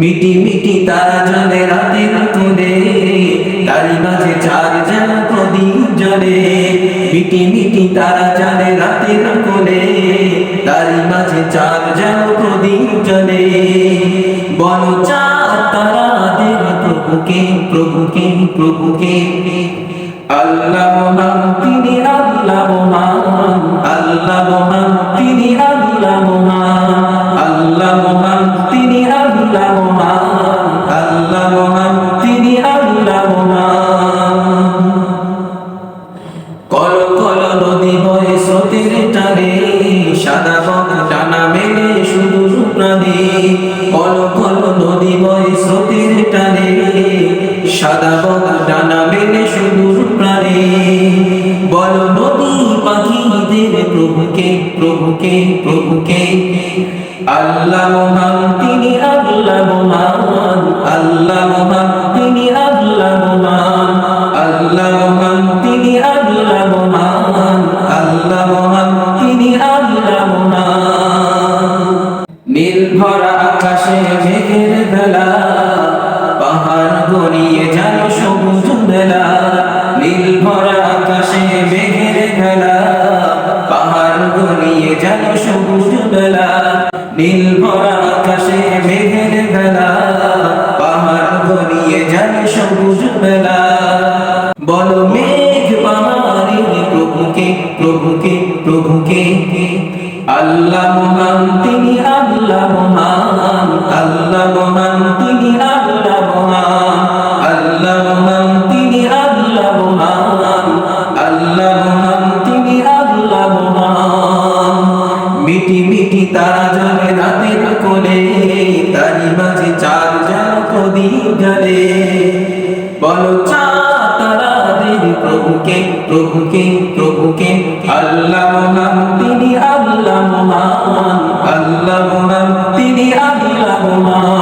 মিটি মিটি তারা জলে রাতের কোলে তারি মাঝে চার যেন প্রদীপ জ্বলে। মিটি মিটি তারা জলে রাতের কোলে তারি মাঝে চার যেন প্রদীপ জ্বলে। বল চার তারা দেব প্রভুকে প্রভুকে প্রভুকে। আল্লাহ মহান তিনি বয়ে স্রোতের টানে, সাদা বক টানা মেলে শুধু প্রাণী। বল নদী পাখিদের প্রভুকে প্রভুকে প্রভুকে। আল্লাহ মহান, তিনি আল্লাহ মহান। আল্লাহ মহান, তিনি আল্লাহ মহান। আল্লাহ মহান, তিনি আল্লাহ মহান। আল্লাহ মহান, তিনি আল্লাহ মহান। নীল আকাশে সবুজ বেলা, নীল ভরা আকাশে মেঘের বেলা, পাহাড় গড়িয়ে যেন সবুজ বেলা। বলো মেঘ পাহাড়ের প্রভুকে প্রভুকে প্রভুকে। আল্লাহ মহান, তিনি আল্লাহ মহান। আল্লাহ মহান, তিনি আল্লাহ মহান। আল্লাহ মহান জাগবে রাতের কোলে তারি মাঝে চার যাও প্রদীপ জ্বলে। বলো চাতারাদের প্রভুকে প্রভুকে প্রভুকে আল্লাহ মহান তিনি আল্লাহ মহান আল্লাহ মহান তিনি আল্লাহ মহান